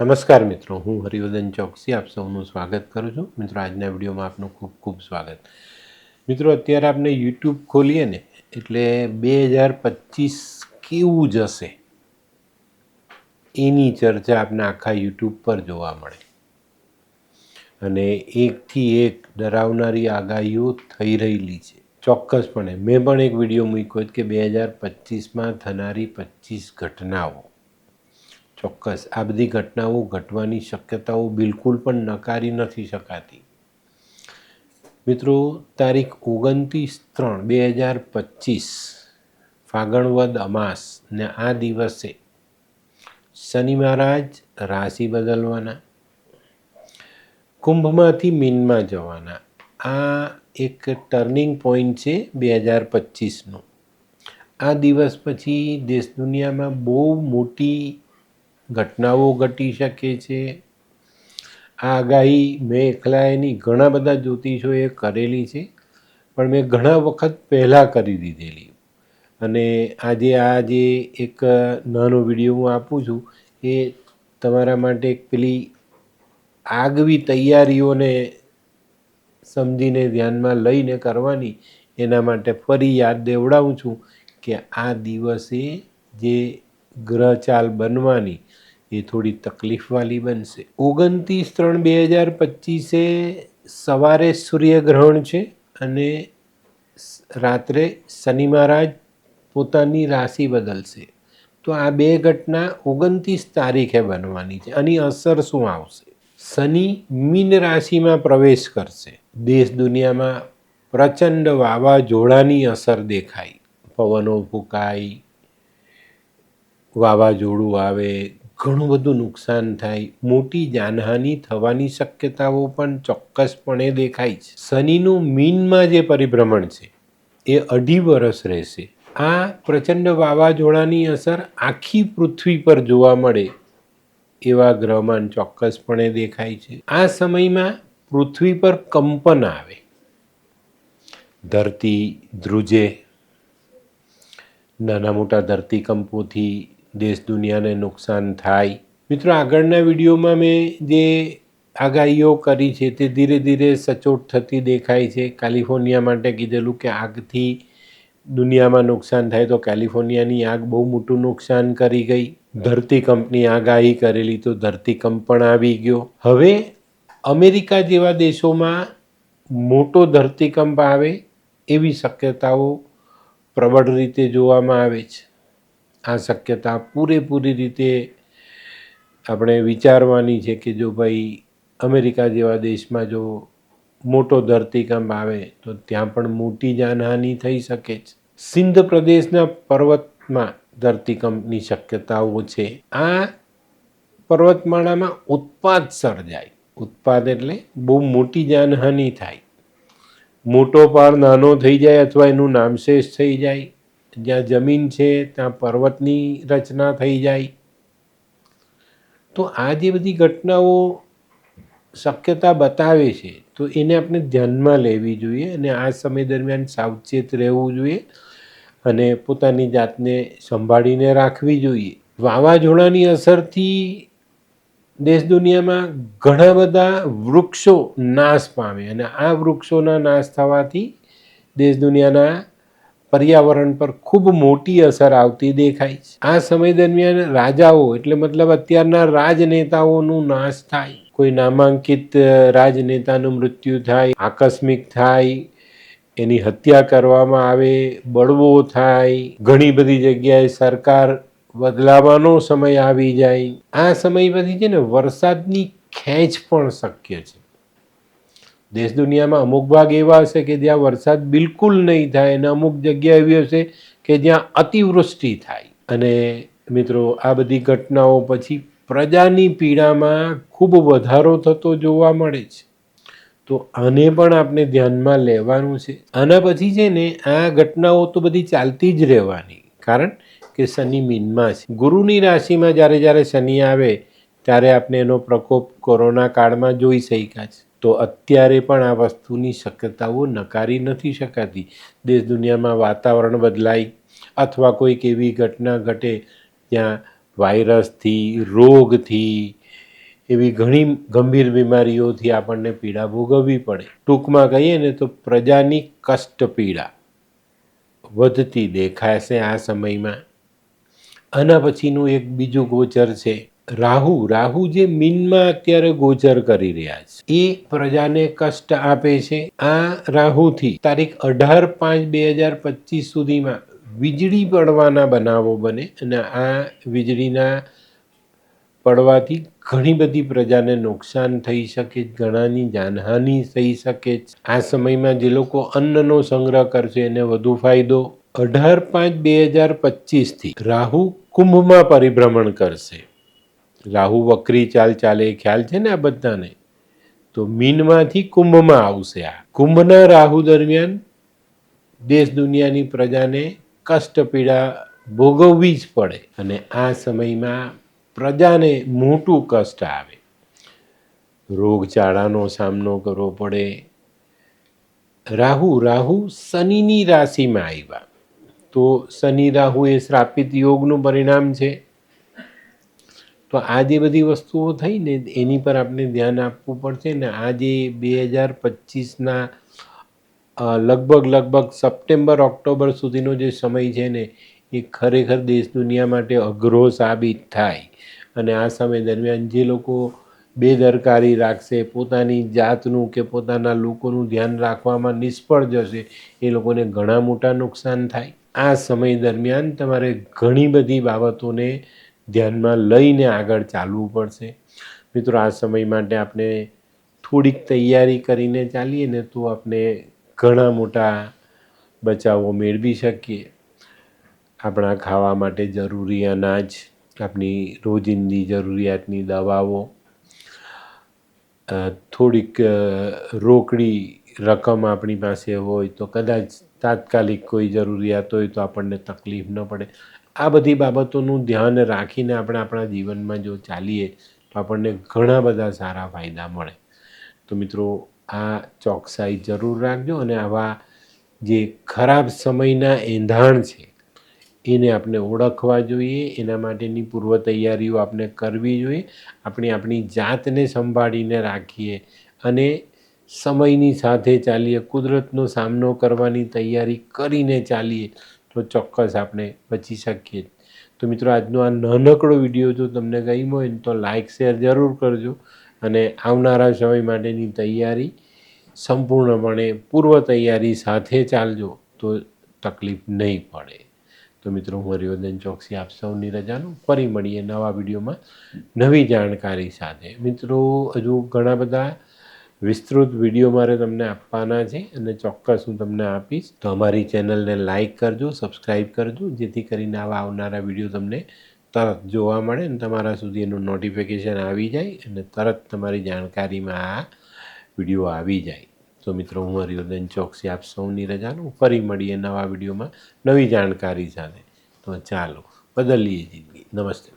નમસ્કાર મિત્રો, હું હરિવર્ધન ચોકસી આપ સૌનું સ્વાગત કરું છું. મિત્રો, આજના વિડીયોમાં આપનું ખૂબ ખૂબ સ્વાગત. મિત્રો, અત્યારે આપણે યુટ્યુબ ખોલીએ ને, એટલે બે હજાર પચીસ કેવું જશે? એની ચર્ચા આપણે આખા યુટ્યુબ પર જોવા મળે. અને એકથી એક ડરાવનારી આગાહીઓ થઈ રહેલી છે. ચોક્કસપણે, મેં પણ એક વીડિયો મૂક્યો કે બે હજાર પચીસમાં થનારી પચીસ ઘટનાઓ. ચોક્કસ. આ બધી ઘટનાઓ ઘટવાની શક્યતાઓ બિલકુલ પણ નકારી નથી શકાતી. મિત્રો, તારીખ ઓગણત્રીસ ત્રણ બે હજાર પચીસ, ફાગણવદ અમાસ ને આ દિવસે શનિ મહારાજ રાશિ બદલવાના, કુંભમાંથી મીનમાં જવાના. આ એક ટર્નિંગ પોઈન્ટ છે બે હજાર પચીસનો. આ દિવસ પછી દેશ દુનિયામાં બહુ મોટી ઘટનાઓ ઘટી શકે છે. આગાહી મેં એકલા એની ઘણા બધા જ્યોતિષોએ કરેલી છે. પણ મેં ઘણા વખત પહેલાં કરી દીધેલી. અને આજે આ જે એક નાનો વીડિયો હું આપું છું, એ તમારા માટે એક પેલી આગવી તૈયારીઓને સમજીને ધ્યાનમાં લઈને કરવાની, એના માટે ફરી યાદ દેવડાવું છું કે આ દિવસે જે ગ્રહચાલ બનવાની એ થોડી તકલીફવાળી બનશે. ઓગણત્રીસ ત્રણ બે હજાર પચીસે સવારે સૂર્યગ્રહણ છે અને રાત્રે શનિ મહારાજ પોતાની રાશિ બદલશે. તો આ બે ઘટના ઓગણત્રીસ તારીખે બનવાની છે. આની અસર શું આવશે? શનિ મીન રાશિમાં પ્રવેશ કરશે. દેશ દુનિયામાં પ્રચંડ વાવાઝોડાની અસર દેખાય પવનો ફૂંકાય વાવાઝોડું આવે ઘણું બધું નુકસાન થાય. મોટી જાનહાનિ થવાની શક્યતાઓ પણ ચોક્કસપણે દેખાય છે. શનિનું મીનમાં જે પરિભ્રમણ છે, એ અઢી વર્ષ રહેશે. આ પ્રચંડ વાવાઝોડાની અસર આખી પૃથ્વી પર જોવા મળે એવા ગ્રહમાન ચોક્કસપણે દેખાય છે. આ સમયમાં પૃથ્વી પર કંપન આવે. ધરતી ધ્રુજે. નાના મોટા ધરતીકંપોથી દેશ દુનિયાને નુકસાન થાય. મિત્રો, આગળના વિડીયોમાં મેં જે આગાહીઓ કરી છે તે ધીરે ધીરે સચોટ થતી દેખાય છે. કેલિફોર્નિયા માટે કીધેલું કે આગથી દુનિયામાં નુકસાન થાય તો કેલિફોર્નિયાની આગ બહુ મોટું નુકસાન કરી ગઈ. ધરતીકંપની આગાહી કરેલી તો ધરતીકંપ પણ આવી ગયો. હવે અમેરિકા જેવા દેશોમાં મોટો ધરતીકંપ આવે એવી શક્યતાઓ પ્રબળ રીતે જોવામાં આવે છે. આ શક્યતા પૂરેપૂરી રીતે આપણે વિચારવાની છે કે જો ભાઈ અમેરિકા જેવા દેશમાં જો મોટો ધરતીકંપ આવે, તો ત્યાં પણ મોટી જાનહાનિ થઈ શકે છે સિંધ પ્રદેશના પર્વતમાં ધરતીકંપની શક્યતાઓ છે. આ પર્વતમાળામાં ઉત્પાદ સર્જાય. ઉત્પાદ એટલે બહુ મોટી જાનહાનિ થાય. મોટો પાર નાનો થઈ જાય અથવા એનું નામશેષ થઈ જાય. જ્યાં જમીન છે, ત્યાં પર્વતની રચના થઈ જાય. તો આ જે બધી ઘટનાઓ શક્યતા બતાવે છે, તો એને આપણે ધ્યાનમાં લેવી જોઈએ અને આ સમય દરમિયાન સાવચેત રહેવું જોઈએ અને પોતાની જાતને સંભાળીને રાખવી જોઈએ. વાવાઝોડાની અસરથી દેશ દુનિયામાં ઘણા બધા વૃક્ષો નાશ પામે અને આ વૃક્ષોના નાશ થવાથી દેશ દુનિયાના પર્યાવરણ પર ખૂબ મોટી અસર આવતી દેખાય છે. આ સમય દરમિયાન રાજાઓ, એટલે મતલબ અત્યારના રાજનેતાઓનું નાશ થાય. કોઈ નામાંકિત રાજનેતાનું મૃત્યુ થાય, આકસ્મિક થાય, એની હત્યા કરવામાં આવે, બળવો થાય, ઘણી બધી જગ્યાએ સરકાર બદલાવાનો સમય આવી જાય. આ સમય પછી છે ને વરસાદની ખેંચ પણ શક્ય છે. દેશ દુનિયામાં અમુક ભાગ એવા હશે કે જ્યાં વરસાદ બિલકુલ નહીં થાય અને અમુક જગ્યા એવી હશે કે જ્યાં અતિવૃષ્ટિ થાય. અને મિત્રો, આ બધી ઘટનાઓ પછી પ્રજાની પીડામાં ખૂબ વધારો થતો જોવા મળે છે. તો આને પણ આપણે ધ્યાનમાં લેવાનું છે. આના પછી છે ને, આ ઘટનાઓ તો બધી ચાલતી જ રહેવાની. કારણ કે શનિ મીનમાં છે. ગુરુની રાશિમાં જ્યારે જ્યારે શનિ આવે, ત્યારે આપણે એનો પ્રકોપ કોરોના કાળમાં જોઈ શક્યા છે. તો અત્યારે પણ આ વસ્તુની શક્યતાઓ નકારી નથી શકાતી. દેશ દુનિયામાં વાતાવરણ બદલાય અથવા કોઈક એવી ઘટના ઘટે ત્યાં વાયરસથી, રોગથી એવી ઘણી ગંભીર બીમારીઓથી આપણને પીડા ભોગવવી પડે. ટૂંકમાં કહીએ ને તો પ્રજાની કષ્ટ પીડા વધતી દેખાશે આ સમયમાં. આના પછીનું એક બીજું ગોચર છે રાહુ રાહુ જે મીનમાં અત્યારે ગોચર કરી રહ્યા છે, એ પ્રજાને કષ્ટ આપે છે. આ રાહુથી તારીખ અઢાર પાંચ બે હજાર પચીસ સુધીમાં વીજળી પડવાના બનાવો બને અને આ વીજળીના પડવાથી ઘણી બધી પ્રજાને નુકસાન થઈ શકે, ઘણાની જાનહાનિ થઈ શકે આ સમયમાં જે લોકો અન્નનો સંગ્રહ કરશે એને વધુ ફાયદો. અઢાર પાંચ બે હજાર પચીસથી રાહુ કુંભમાં પરિભ્રમણ કરશે. રાહુ વક્રી ચાલ ચાલે ખ્યાલ છે ને આ બધાને? તો મીનમાંથી કુંભમાં આવશે આ. કુંભના રાહુ દરમિયાન દેશ દુનિયાની પ્રજાને કષ્ટ પીડા ભોગવવી જ પડે અને આ સમયમાં પ્રજાને મોટું કષ્ટ આવે. રોગચાળાનો સામનો કરવો પડે. રાહુ રાહુ શનિની રાશિમાં આવ્યા. તો શનિ રાહુ એ શ્રાપિત યોગનું પરિણામ છે. તો આ જે બધી વસ્તુઓ થઈ ને એની પર આપણે ધ્યાન આપવું પડશે ને આ જે બે હજાર પચીસના લગભગ લગભગ સપ્ટેમ્બર, ઓક્ટોબર સુધીનો જે સમય છે ને, એ ખરેખર દેશ દુનિયા માટે અઘરો સાબિત થાય. અને આ સમય દરમિયાન જે લોકો બેદરકારી રાખશે, પોતાની જાતનું કે પોતાના લોકોનું ધ્યાન રાખવામાં નિષ્ફળ જશે, એ લોકોને ઘણા મોટા નુકસાન થાય. આ સમય દરમિયાન તમારે ઘણી બધી બાબતોને ધ્યાનમાં લઈને આગળ ચાલવું પડશે. મિત્રો, આ સમય માટે આપણે થોડીક તૈયારી કરીને ચાલીએ ને તો આપણે ઘણા મોટા બચાવો મેળવી શકીએ. આપણા ખાવા માટે જરૂરી અનાજ, આપણી રોજિંદી જરૂરિયાતની દવાઓ થોડીક રોકડી રકમ આપણી પાસે હોય તો કદાચ તાત્કાલિક કોઈ જરૂરિયાત હોય તો આપણને તકલીફ ન પડે. આ બધી બાબતોનું ધ્યાન રાખીને આપણે આપણા જીવનમાં જો ચાલીએ, તો આપણને ઘણા બધા સારા ફાયદા મળે. તો મિત્રો, આ ચોકસાઈ જરૂર રાખજો અને આવા જે ખરાબ સમયના એંધાણ છે, એને આપણે ઓળખવા જોઈએ. એના માટેની પૂર્વ તૈયારીઓ આપણે કરવી જોઈએ. આપણે આપણી જાતને સંભાળીને રાખીએ અને સમયની સાથે ચાલીએ, કુદરતનો સામનો કરવાની તૈયારી કરીને ચાલીએ. તો ચોક્કસ આપણે બચી શકીએ. તો મિત્રો, આજનો આ નાનકડો વીડિયો જો તમને ગમ્યો હોય તો લાઇક શેર જરૂર કરજો અને આવનારા સમય માટેની તૈયારી સંપૂર્ણપણે પૂર્વ તૈયારી સાથે ચાલજો તો તકલીફ નહીં પડે. તો મિત્રો, હું હરિવર્ધન ચોકસી આપ સૌની રજાનું ફરી મળીએ નવા વિડીયોમાં નવી જાણકારી સાથે. મિત્રો, હજુ ઘણા બધા વિસ્તૃત વીડિયો મારે તમને આપવાના છે અને ચોક્કસ હું તમને આપીશ. તો અમારી ચેનલને લાઇક કરજો સબસ્ક્રાઈબ કરજો, જેથી કરીને આવા આવનારા વીડિયો તમને તરત જોવા મળે અને તમારા સુધી એનું નોટિફિકેશન આવી જાય અને તરત તમારી જાણકારીમાં આ વીડિયો આવી જાય. તો મિત્રો, હું હરિવર્ધન ચોકસી આપ સૌની રજાનું ફરી મળીએ નવા વિડીયોમાં નવી જાણકારી સાથે. તો ચાલો, બદલીએ જિંદગી. નમસ્તે.